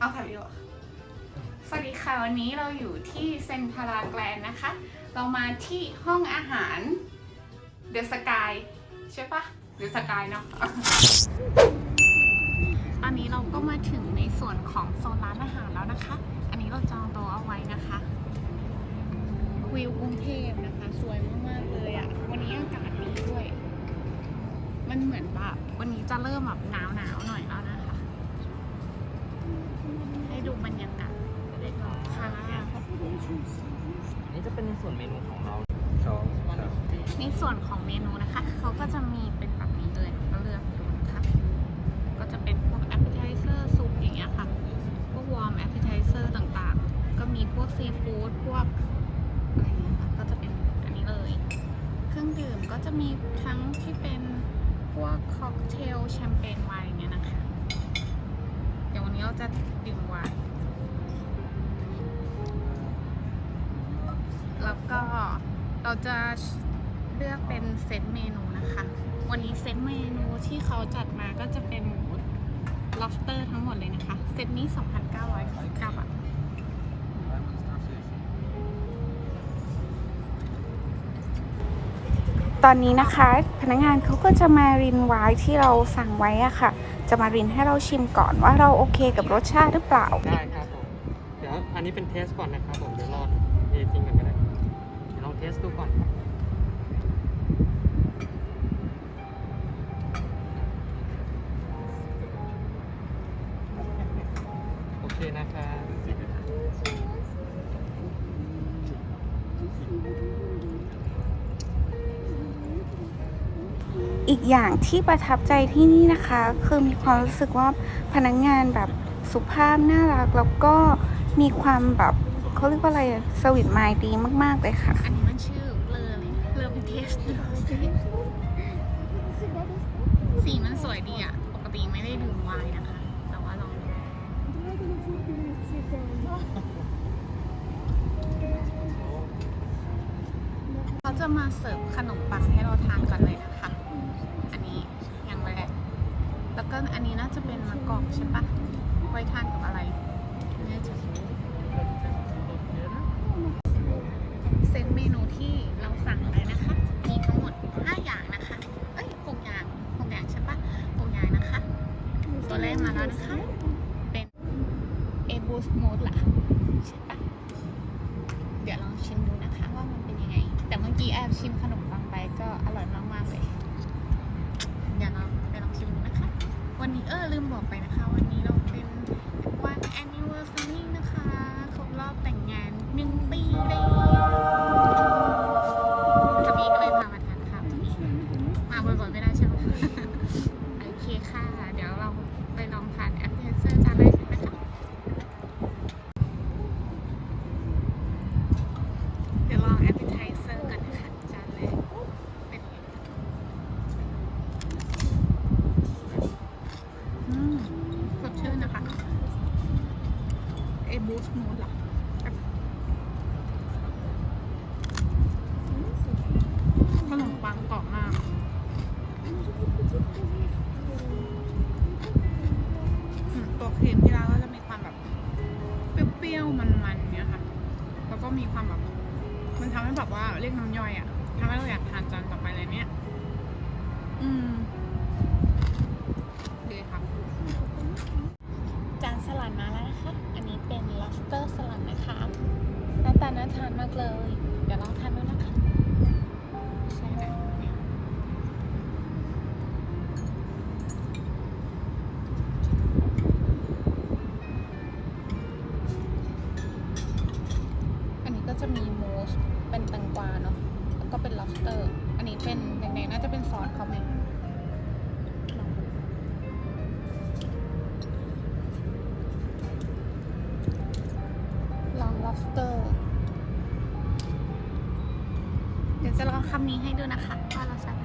เอาค่ะพี่โอสวัสดีค่ะ วันนี้เราอยู่ที่เซนทาราแกลนนะคะ เรามาที่ห้องอาหารเดอะสกายใช่ปะเดอะสกายเนาะตอนนี้เราก็มาถึงในส่วนของโซนร้านอาหารแล้วนะคะ อันนี้เราจองโต๊ะเอาไว้นะคะ วิวกรุงเทพนะคะ สวยมากๆเลยอะ่ะวันนี้อากาศดีด้วย มันเหมือนแบบวันนี้จะเริ่มแบบหนาวหนาวๆหน่อยแล้วนะ ให้ดูบรรยากาศเล็กน้อยค่ะอันนี้จะเป็นในส่วนเมนูของเราสองครับในส่วนของเมนูนะคะ เขาก็จะมีเป็นแบบนี้เลยก็เลือกดูนะคะก็จะเป็นพวก appetizer ซุปอย่างเงี้ยค่ะพวก warm appetizer ต่างๆ ก็มีพวกซีฟู้ดพวกอะไรอย่างเงี้ยค่ะก็จะเป็นอันนี้เลย เครื่องดื่มก็จะมีทั้งที่เป็นพวกค็อกเทลแชมเปญ จะดื่มหวาน แล้วก็เราจะเลือกเป็นเซตเมนูนะคะ วันนี้เซตเมนูที่เขาจัดมาก็จะเป็น lobster ทั้งหมดเลยนะคะ เซตนี้ 2,999บาท ตอนนี้นะคะพนักงานเขาก็จะมารินไวน์ที่เราสั่งไว้อะค่ะ จะมารินให้เราชิมก่อนว่าเราโอเคกับรสชาติหรือเปล่า ได้ครับผม เดี๋ยวอันนี้เป็นเทสก่อนนะครับผม เดี๋ยวรอเอจริงกันก็ได้เดี๋ยวลองเทสดูก่อน โอเคนะครับ อีกอย่างที่ประทับใจที่นี่นะคะ คือมีความรู้สึกว่าพนักงานแบบสุภาพน่ารักแล้วก็มีความแบบเขาเรียกว่าอะไรสวิตไมล์ดีมาก ๆ เลยค่ะ อันนี้มันชื่อเลอเลยเลอเป็นเทสดูสิสีมันสวยดีอะปกติไม่ได้ดื่มไวน์นะคะ แต่ว่าลองดูเขาจะมาเสิร์ฟขนมปังให้เราทานก่อนเลย แล้วก็อันนี้น่าจะเป็นมะกอกใช่ปะไว้ทานกับอะไรไม่แน่ใจเซตเมนูที่เราสั่งเลยนะคะ มีทั้งหมด 5 อย่างนะคะ เอ้ย6อย่าง6อย่างใช่ปะ6อย่างนะคะ ตัวแรกมาแล้วนะคะ เป็นเอบูสมูทล่ะใช่ปะเดี๋ยวลองชิมดูนะคะว่ามันเป็นยังไง แต่เมื่อกี้แอบชิมขนมปังไปก็อร่อยมากๆเลย เดี๋ยวเราไปลองชิมดูนะคะ วันนี้เออลืมบอกไปนะคะ วันนี้เราเป็นวัน anniversary นะคะครบรอบแต่งงานหนึ่งปีเลย จะมีมูสเป็นแตงกวาเนาะแล้วก็เป็น lobster อันนี้เป็นแดงๆน่าจะเป็นซอสเขาไหมลองลอง lobster เดี๋ยวจะลองคำนี้ให้ดูนะคะว่าราสั่ง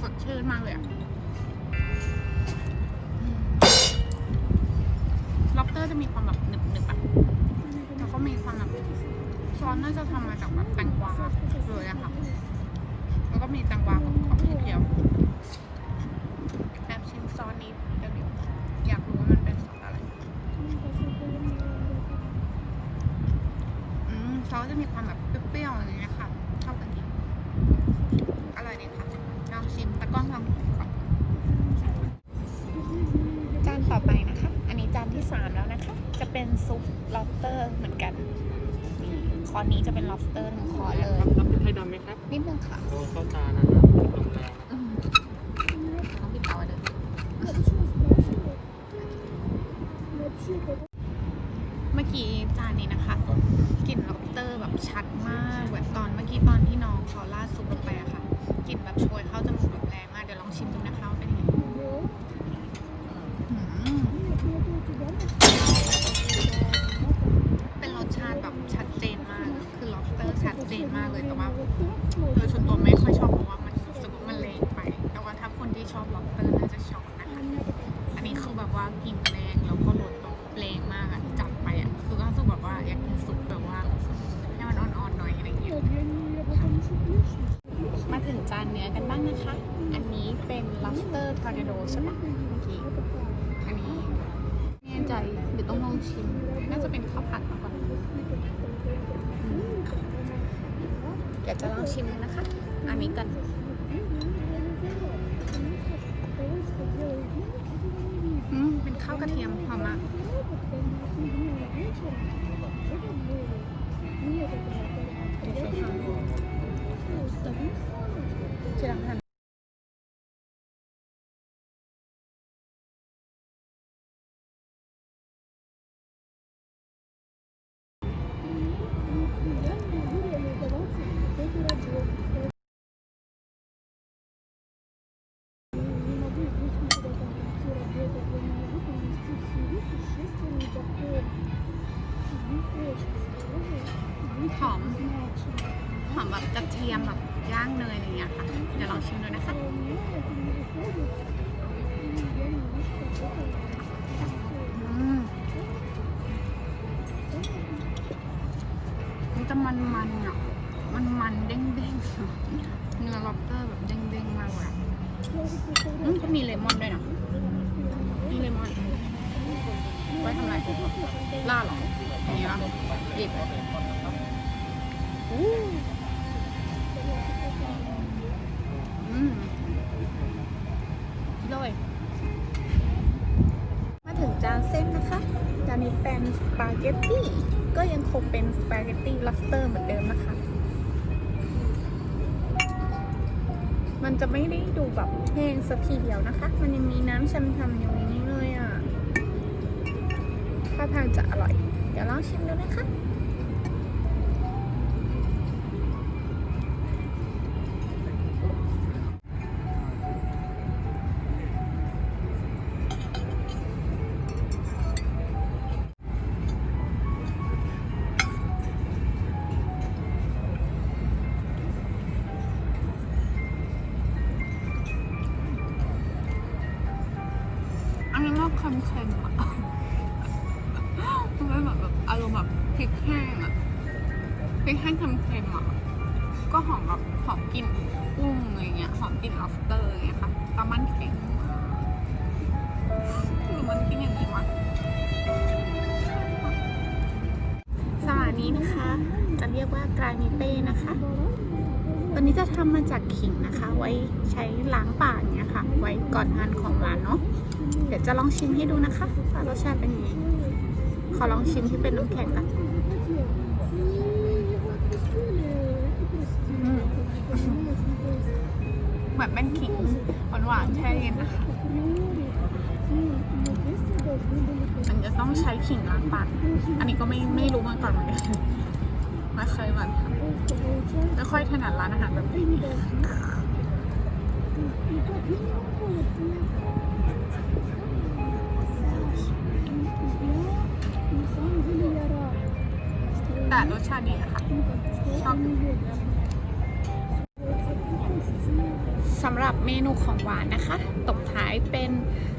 สดชื่นมากเลยอะ อร์จะมีความแบบหนึบหนึบแบบแล้วก็มีความแบบซอสน่าจะทำมาจากแบบแตงกวาเลยอะค่ะแล้วก็มีแตงกวากับของเขียว นี่คอนี้จะเป็น lobster หนึ่งคอเลยรับรับเป็นไทยดำไหมครับ นิดนึงค่ะ โดนเข้าตานะครับลมแรง อืมต้องปิดเตาไว้เลยเมื่อกี้จานนี้นะคะกลิ่น lobster แบบชัดมากแบบตอนเมื่อกี้ตอนที่น้องเขาราดซุปลงไปอะค่ะกลิ่นแบบโชยเข้าจมูกแบบแรงมาก เดี๋ยวลองชิมดูนะคะว่าเป็นยังไงอืมเป็นรสชาติแบบชัดเจนมาก คือ lobster ชัดเจนมากเลยแต่ว่า โดยส่วนตัวไม่ค่อยชอบเพราะว่ามันรู้สึกว่ามันแรงไป แต่ว่าถ้าคนที่ชอบ lobster น่าจะชอบนะคะ อันนี้คือแบบว่ากลิ่นแรงแล้วก็รสแบบแรงมากอะจัดไปอะคือก็รู้สึกแบบว่าอยากกินซุปแบบว่าให้มันอ่อนๆหน่อยอะไรเงี้ย มาถึงจานเนื้อกันบ้างนะคะ อันนี้เป็น lobster tornado ใช่ปะเมื่อกี้อันนี้ไม่แน่ใจเดี๋ยวต้องลองชิม น่าจะเป็นข้าวผัดมาก่อนอืมเดี๋ยวจะลองชิมเลยนะคะ อันนี้กันอืมเป็นข้าวกระเทียมหอมมากที่ร้าน ย่างเนยอะไรอย่างเงี้ยค่ะเดี๋ยวลองชิมดูนะคะมันจะมันมันๆอะมันมันๆเด้งเด้งๆเนื้อล็อบสเตอร์แบบเด้งเด้งๆมากเลยอะอืมก็มีเลมอนด้วยนะมีเลมอนไว้ทำอะไรล่าหรออย่างนี้ป่ะหยิบอู้ เลยมาถึงจานเส้นนะคะจานนี้เป็นสปาเกตตี้ ก็ยังคงเป็นสปาเกตตี้ลัสเตอร์เหมือนเดิมนะคะ มันจะไม่ได้ดูแบบแห้งสักทีเดียวนะคะ มันยังมีน้ำช่ำๆอยู่ในนี้เลยอะท่าทางจะอร่อย เดี๋ยวลองชิมดูนะคะ พริกแห้งเค็มๆอะก็หอมแบบหอมกลิ่นกุ้งอะไรเงี้ยหอมกลิ่น lobster อะไรเงี้ยค่ะปลามันเค็มหรือมันกินอย่างนี้วะสานี้นะคะ จะเรียกว่ากรายมิเต้นะคะตัวนี้จะทำมาจากขิงนะคะ ไว้ใช้ล้างปากเนี้ยค่ะ ไว้ก่อนทานของหวานเนาะเดี๋ยวจะลองชิมให้ดูนะคะว่ารสชาติเป็นยังไงขอลองชิมที่เป็นน้ำแข็งกัน เหมือนเป็นขิงหวานๆแช่เย็นนะคะมันจะต้องใช้ขิงล้างปากอันนี้ก็ไม่ไม่รู้มาก่อนเหมือนกันไม่เคยมาทำไม่ค่อยถนัดร้านอาหารแบบนี้แต่รสชาติดีอะค่ะชอบ สำหรับเมนูของหวานนะคะ ตบท้ายเป็น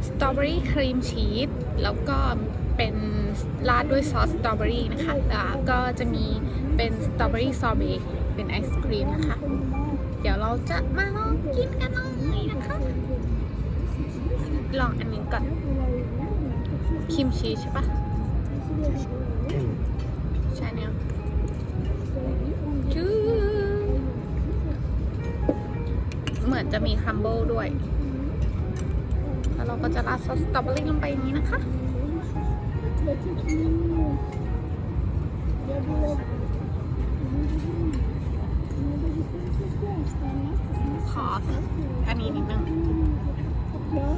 สตรอเบอรี่ครีมชีสแล้วก็เป็นราดด้วยซอสสตรอเบอรี่นะคะ แล้วก็จะมีเป็นสตรอเบอรี่ซอเบตเป็นไอศครีมนะคะ เดี๋ยวเราจะมาลองกินกันเลยนะคะ ลองอันนี้ก่อนครีมชีสใช่ปะ อนจะมีคัมเบิลด้วย แล้วเราก็จะราดซอสสตรอเบอรี่ลงไปอย่างนี้นะคะขออันนี้นิดนึง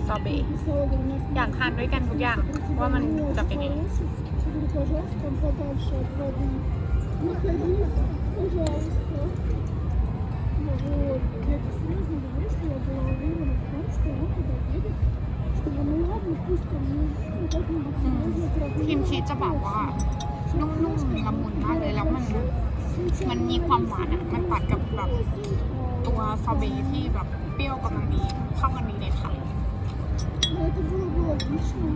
ซอเบต์อยากทานด้วยกันทุกอย่างว่ามันจะเป็นยังไง я тебе серьезно говорю, что я была уверена в том, что он туда едет, чтобы, ну ладно, пусть там не, не как-нибудь серьезно ครีมชีสจะบอกว่านุ่มๆละมุนมากเลยแล้วมัน มันมีความหวานอ่ะ มันตัดกับแบบตัวซอเบต์ที่แบบเปรี้ยวกำลังดีเข้ากันดีเลยค่ะ Но это было бы логично.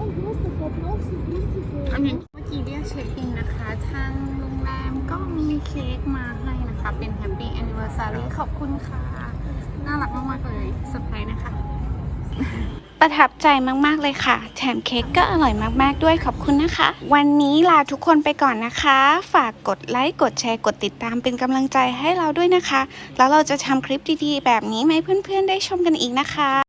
Он просто попался, в принципе, อันนี้เมื่อกี้เรียกเช็คอินนะคะ ทางโรงแรมก็มี เค้กมาให้นะคะ เป็น Happy Anniversary ขอบคุณค่ะ น่ารักมากๆเลยเซอร์ไพรส์นะคะ ประทับใจมากๆเลยค่ะ แถมเค้กก็อร่อยมากๆด้วยขอบคุณนะคะ วันนี้ลาทุกคนไปก่อนนะคะ ฝากกดไลค์กดแชร์กดติดตามเป็นกำลังใจให้เราด้วยนะคะ แล้วเราจะทำคลิปดีๆ แบบนี้มาให้เพื่อนๆได้ชมกันอีกนะคะ